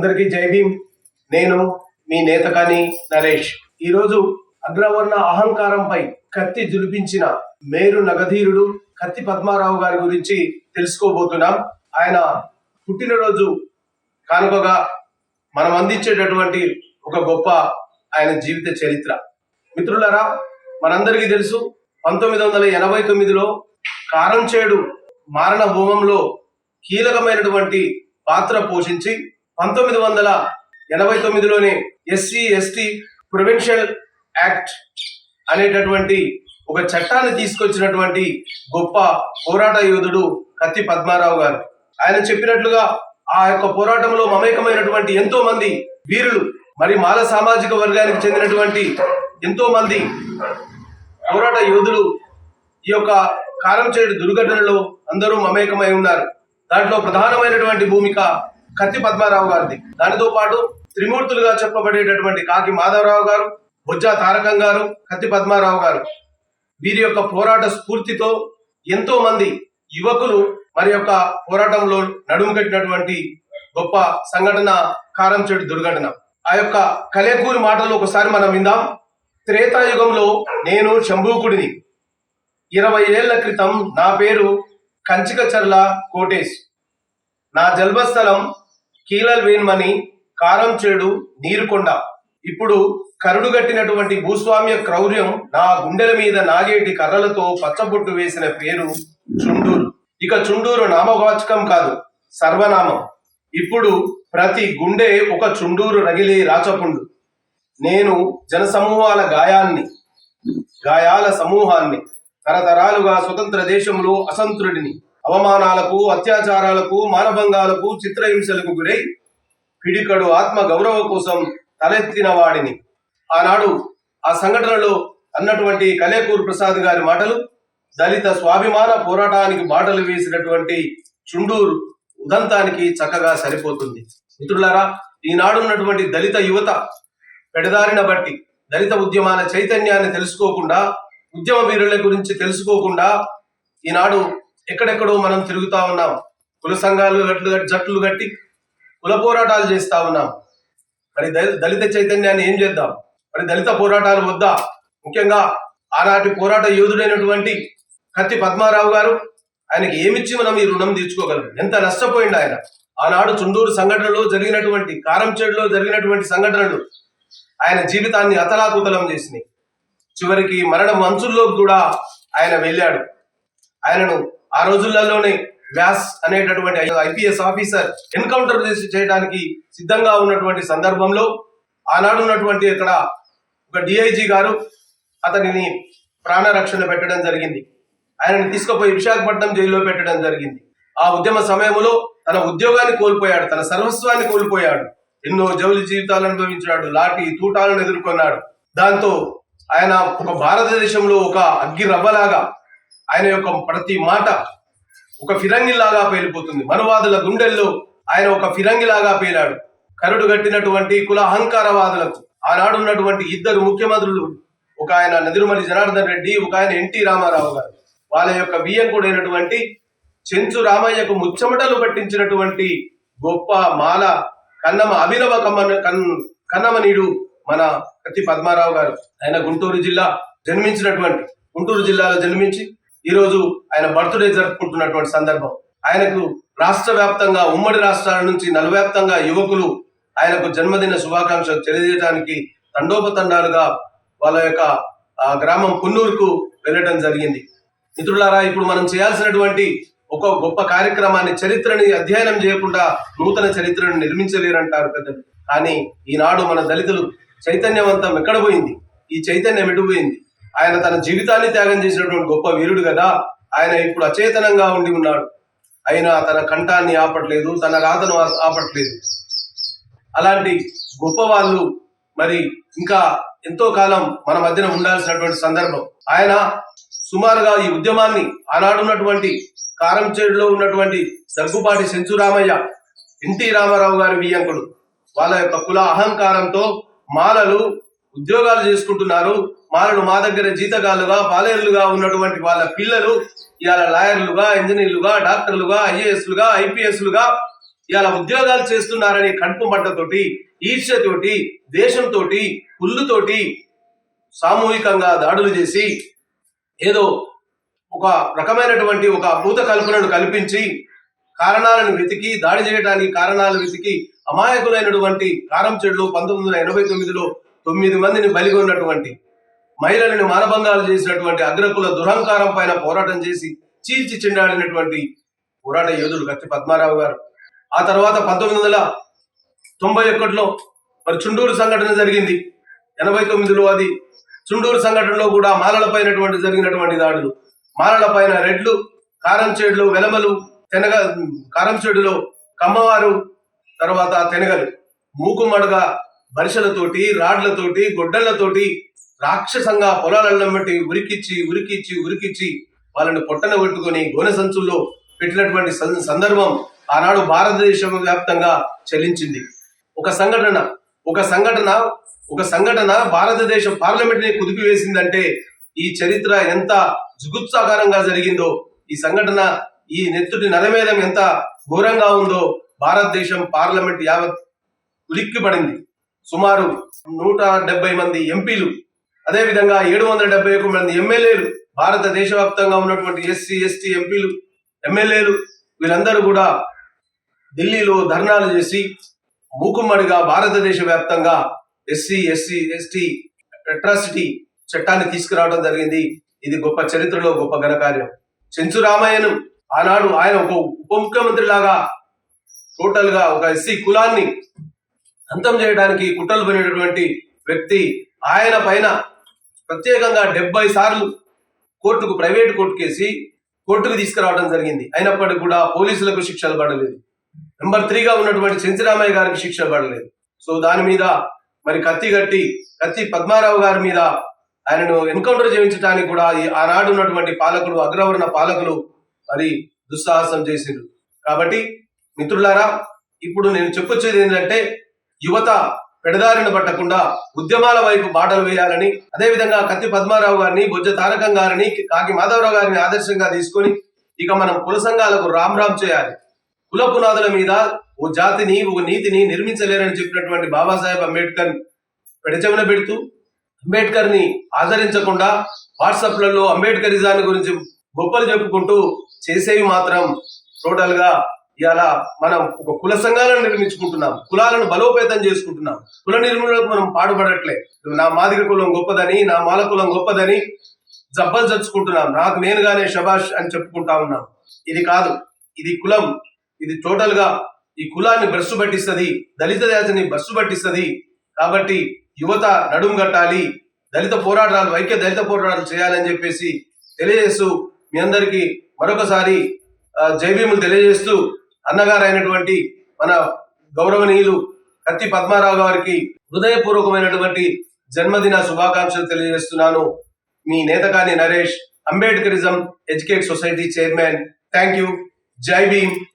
అందరికీ జై భీమ్. నేను మీ నేతకాని నరేష్. ఈరోజు అగ్రవర్ణ అహంకారంపై కత్తి జులిపించిన మేరు నగధీరుడు కత్తి పద్మారావు గారి గురించి తెలుసుకోబోతున్నాం. ఆయన పుట్టినరోజు కానుకగా మనం అందించేటటువంటి ఒక గొప్ప ఆయన జీవిత చరిత్ర. మిత్రులరా మనందరికీ తెలుసు పంతొమ్మిది వందల ఎనభై తొమ్మిదిలో కారంచేడు మారణ హోమంలో కీలకమైనటువంటి పాత్ర పోషించి పంతొమ్మిది వందల ఎనభై తొమ్మిదిలోనే ఎస్సీ ఎస్టీ ప్రొవిన్షియల్ యాక్ట్ అనేటటువంటి ఒక చట్టాన్ని తీసుకొచ్చినటువంటి గొప్ప పోరాట యోధుడు కత్తి పద్మారావు గారు. ఆయన చెప్పినట్లుగా ఆ యొక్క పోరాటంలో మమేకమైనటువంటి ఎంతో మంది వీరులు మరి మాల సామాజిక వర్గానికి చెందినటువంటి ఎంతో మంది పోరాట యోధులు ఈ యొక్క కారంచేడు దుర్ఘటనలో అందరూ మమేకమై ఉన్నారు. దాంట్లో ప్రధానమైనటువంటి భూమిక కత్తి పద్మారావు గారిది. దానితో పాటు త్రిమూర్తులుగా చెప్పబడేటటువంటి కాకి మాధవరావు గారు బొజ్జా తారకం గారు కత్తి పద్మారావు గారు. వీరి యొక్క పోరాట స్ఫూర్తితో ఎంతో మంది యువకులు మరి యొక్క పోరాటంలో నడుము కట్టినటువంటి గొప్ప సంఘటన కారంచేడు దుర్ఘటన. ఆ యొక్క కలేకూరి మాటలు ఒకసారి మనం విందాం. త్రేతాయుగంలో నేను శంభూకుడిని. ఇరవై ఏళ్ళ క్రితం నా పేరు కంచికచర్ల కోటేశ్. నా జన్మస్థలం కీలల్ వేన్మణి కారం చేడు నీరుకొండ. ఇప్పుడు కరుడుగట్టినటువంటి భూస్వామ్య క్రౌర్యం నా గుండెల మీద నాగేటి కర్రలతో పచ్చబొట్టు వేసిన పేరు చుండూరు. ఇక చుండూరు నామవాచకం కాదు సర్వనామం. ఇప్పుడు ప్రతి గుండె ఒక చుండూరు రగిలే రాచపుండు. నేను జనసమూహాల గాయాన్ని గాయాల సమూహాన్ని తరతరాలుగా స్వతంత్ర దేశంలో అసంతుడిని అవమానాలకు అత్యాచారాలకు మానభంగాలకు చిత్రహింసలకు గురై పిడికడు ఆత్మ గౌరవ కోసం తలెత్తిన వాడిని. ఆనాడు ఆ సంఘటనలో అన్నటువంటి కలేకూరు ప్రసాద్ గారి మాటలు దళిత స్వాభిమాన పోరాటానికి బాటలు వేసినటువంటి చుండూరు ఉదంతానికి చక్కగా సరిపోతుంది. మిత్రులారా ఈనాడున్నటువంటి దళిత యువత పెడదారిన బట్టి దళిత ఉద్యమాల చైతన్యాన్ని తెలుసుకోకుండా ఉద్యమ వీరుల గురించి తెలుసుకోకుండా ఈనాడు ఎక్కడెక్కడో మనం తిరుగుతా ఉన్నాం. కుల సంఘాలు గట్లు జట్లు కట్టి కుల పోరాటాలు చేస్తా ఉన్నాం. మరి దళి- దళిత చైతన్యాన్ని ఏం చేద్దాం? మరి దళిత పోరాటాలు వద్దా? ముఖ్యంగా ఆనాటి పోరాట యోధుడైనటువంటి కత్తి పద్మారావు గారు ఆయనకి ఏమిచ్చి మనం ఈ రుణం తీర్చుకోగలం? ఎంత నష్టపోయింది ఆయన. ఆనాడు చుండూరు సంఘటనలో జరిగినటువంటి కారంచేడులో జరిగినటువంటి సంఘటనలు ఆయన జీవితాన్ని అతలాకుతలం చేసినాయి. చివరికి మరణం మంచుల్లోకి కూడా ఆయన వెళ్ళాడు. ఆయనను ఆ రోజులలోనే వ్యాస్ అనేటటువంటి ఐపీఎస్ ఆఫీసర్ ఎన్కౌంటర్ చేయడానికి సిద్ధంగా ఉన్నటువంటి సందర్భంలో ఆనాడు ఉన్నటువంటి ఇక్కడ ఒక డిఐజీ గారు అతనిని ప్రాణరక్షణ పెట్టడం జరిగింది. ఆయనని తీసుకుపోయి విశాఖపట్నం జైల్లో పెట్టడం జరిగింది. ఆ ఉద్యమ సమయంలో తన ఉద్యోగాన్ని కోల్పోయాడు తన సర్వస్వాన్ని కోల్పోయాడు. ఎన్నో జౌలి జీవితాలు అనుభవించాడు లాఠీ తూటాలను ఎదుర్కొన్నాడు. దాంతో ఆయన ఒక భారతదేశంలో ఒక అగ్గి రవ్వలాగా ఆయన యొక్క ప్రతి మాట ఒక ఫిరంగిలాగా పేలిపోతుంది. మనువాదుల గుండెల్లో ఆయన ఒక ఫిరంగిలాగా పేలాడు. కరుడు కట్టినటువంటి కుల అహంకారవాదులకు ఆనాడు ఉన్నటువంటి ఇద్దరు ముఖ్యమంత్రులు ఒక ఆయన నదిరుమలి జనార్దన్ రెడ్డి ఒక ఆయన ఎన్టీ రామారావు గారు. వాళ్ళ యొక్క బియ్యంకుడైనటువంటి చెంచు రామయ్యకు ముచ్చమటలు పట్టించినటువంటి గొప్ప మాల కన్నమ అభినవ కమ్మన కన్ కన్నమనీడు మన కత్తి పద్మారావు గారు. ఆయన గుంటూరు జిల్లా జన్మించినటువంటి గుంటూరు జిల్లాలో జన్మించి ఈ రోజు ఆయన బర్త్డే జరుపుకుంటున్నటువంటి సందర్భం. ఆయనకు రాష్ట్ర వ్యాప్తంగా ఉమ్మడి రాష్ట్రాల నుంచి నలువ్యాప్తంగా యువకులు ఆయనకు జన్మదిన శుభాకాంక్షలు తెలియజేయడానికి తండోపతండాలుగా వాళ్ళ యొక్క గ్రామం పున్నూరుకు వెళ్ళడం జరిగింది. మిత్రులారా ఇప్పుడు మనం చేయాల్సినటువంటి ఒక గొప్ప కార్యక్రమాన్ని చరిత్రని అధ్యయనం చేయకుండా నూతన చరిత్రను నిర్మించలేరంటారు పెద్దలు. కానీ ఈనాడు మన దళితులు చైతన్యవంతం ఎక్కడ పోయింది? ఈ చైతన్యం ఎటుపోయింది ఆయన తన జీవితాన్ని త్యాగం చేసినటువంటి గొప్ప వీరుడు కదా. ఆయన ఇప్పుడు అచేతనంగా ఉండి ఉన్నాడు. అయినా తన కంఠాన్ని ఆపట్లేదు తన రాతను ఆపట్లేదు. అలాంటి గొప్ప వాళ్ళు మరి ఇంకా ఎంతో కాలం మన మధ్యన ఉండాల్సినటువంటి సందర్భం. ఆయన సుమారుగా ఈ ఉద్యమాన్ని ఆనాడున్నటువంటి కారంచేడులో ఉన్నటువంటి దగ్గుపాటి సెంచురామయ్య ఎన్టీ రామారావు గారి వియ్యంకుడు వాళ్ళ యొక్క కుల అహంకారంతో మాలలు ఉద్యోగాలు చేసుకుంటున్నారు. మారుడు మా దగ్గర జీతగాలుగా పాలేర్లుగా ఉన్నటువంటి వాళ్ళ పిల్లలు ఇవాళ లాయర్లుగా ఇంజనీర్లుగా డాక్టర్లుగా ఐఏఎస్లుగా ఐపీఎస్లుగా ఇలా ఉద్యోగాలు చేస్తున్నారని కడుపు మంటతోటి ఈర్ష్యతోటి దేశంతో కుళ్ళుతోటి సామూహికంగా దాడులు చేసి ఏదో ఒక రకమైనటువంటి ఒక భూత కల్పనను కల్పించి కారణాలను వెతికి దాడి చేయడానికి కారణాలు వెతికి అమాయకులైనటువంటి కారం చెడులు పంతొమ్మిది వందల ఎనభై తొమ్మిదిలో తొమ్మిది మందిని బలిగొన్నటువంటి మహిళలను మానభంగాలు చేసినటువంటి అగ్రకుల దురహంకారం పైన పోరాటం చేసి చీల్చి చిండాడినటువంటి పోరాట యోధుడు కత్తి పద్మారావు గారు. ఆ తర్వాత పంతొమ్మిది వందల తొంభై ఒకటిలో మరి చుండూరు సంఘటన జరిగింది. ఎనభై తొమ్మిదిలో అది చుండూరు సంఘటనలో కూడా మాలలపైనటువంటి జరిగినటువంటి దాడులు. మాలలపైన రెడ్లు కారంచేడులు వెలమలు తెనగ కారంచేడులో కమ్మవారు తర్వాత తెనగలు. మూకుమ్మడుగా బరిసలతోటి రాడ్లతోటి గొడ్డళ్ళతోటి రాక్షసంగా పొలాలన్నమ్మటి ఉరికిచ్చి ఉరికిచ్చి ఉరికిచ్చి వాళ్ళని పొట్టన కొట్టుకొని గోనె సంచుల్లో పెట్టినటువంటి సందర్భం ఆనాడు భారతదేశం వ్యాప్తంగా చెల్లించింది ఒక సంఘటన ఒక సంఘటన ఒక సంఘటన భారతదేశ పార్లమెంట్ని ఈ చరిత్ర ఎంత జుగుత్సాకారంగా జరిగిందో ఈ సంఘటన ఈ నెత్తుటి నరమేధం ఎంత ఘోరంగా ఉందో భారతదేశం పార్లమెంట్ యావత్ ఉలిక్కిపడింది. సుమారు నూట డెబ్బై మంది ఎంపీలు అదే విధంగా ఏడు వందల డెబ్బై ఒక మంది ఎమ్మెల్యేలు భారతదేశ వ్యాప్తంగా ఉన్నటువంటి ఎస్సీ ఎస్టీ ఎంపీలు ఎమ్మెల్యేలు వీరందరూ కూడా ఢిల్లీలో ధర్నాలు చేసి మూకుమ్మడిగా భారతదేశ వ్యాప్తంగా ఎస్సీ ఎస్సీ ఎస్టీ అట్రాసిటీ చట్టాన్ని తీసుకురావడం జరిగింది. ఇది గొప్ప చరిత్రలో గొప్ప ఘనకార్యం చెంచు రామయ్యను ఆనాడు ఆయన ఒక ఉప ముఖ్యమంత్రి లాగా టోటల్గా ఒక ఎస్సీ కులాన్ని అంతం చేయడానికి కుట్రలు పడినటువంటి వ్యక్తి ఆయన పైన ప్రత్యేకంగా డెబ్బై సార్లు కోర్టుకు ప్రైవేట్ కోర్టు కేసి కోర్టుకు తీసుకురావడం జరిగింది. అయినప్పటికీ కూడా పోలీసులకు శిక్షలు పడలేదు. నెంబర్ త్రీగా ఉన్నటువంటి చెంచిరామయ్య గారికి శిక్ష పడలేదు. సో దాని మీద మరి కత్తి కట్టి కత్తి పద్మారావు గారి మీద ఆయనను ఎన్కౌంటర్ చేయించడానికి కూడా ఈ ఆనాడు ఉన్నటువంటి పాలకులు అగ్రవర్ణ పాలకులు మరి దుస్సాహసం చేసిండ్రు. కాబట్టి మిత్రులారా ఇప్పుడు నేను చెప్పొచ్చేది ఏంటంటే యువత పెడదారిన పట్టకుండా ఉద్యమాల వైపు బాటలు వేయాలని అదేవిధంగా కత్తి పద్మారావు గారిని బొజ్జ తారకం గారిని కాకి మాధవరావు గారిని ఆదర్శంగా తీసుకొని ఇక మనం కుల సంఘాలకు రామ్ రామ్ చేయాలి. కుల పునాదుల మీద ఓ జాతిని ఓ నీతిని నిర్మించలేరని చెప్పినటువంటి బాబాసాహెబ్ అంబేద్కర్ పెడచెవిన పెడుతూ అంబేద్కర్ని ఆదరించకుండా వాట్సాప్లలో అంబేద్కరిజాన్ని గురించి గొప్పలు చెప్పుకుంటూ చేసేవి మాత్రం టోటల్గా ఇవాళ మనం ఒక కుల సంఘాలను నిర్మించుకుంటున్నాం కులాలను బలోపేతం చేసుకుంటున్నాం. కుల నిర్మూలనకు మనం పాటుపడట్లే నా మాదిగ కులం గొప్పదని నా మాల కులం గొప్పదని జబ్బలు చచ్చుకుంటున్నాం. నాకు నేనుగానే శబాష్ అని చెప్పుకుంటా ఉన్నాం. ఇది కాదు ఇది కులం. ఇది టోటల్గా ఈ కులాన్ని బ్రస్సు పట్టిస్తుంది దళిత జాతిని బస్సు పట్టిస్తుంది. కాబట్టి యువత నడుం కట్టాలి. దళిత పోరాటాలు ఐక్య దళిత పోరాటాలు చేయాలని చెప్పేసి తెలియజేస్తూ మీ అందరికీ మరొకసారి జైభీములు తెలియజేస్తూ అన్నగారైనటువంటి మన గౌరవనీయులు కత్తి పద్మారావు గారికి హృదయపూర్వకమైనటువంటి జన్మదిన శుభాకాంక్షలు తెలియజేస్తున్నాను. మీ Nethagani Naresh Ambedkarism educate society chairman thank you Jai Bhim.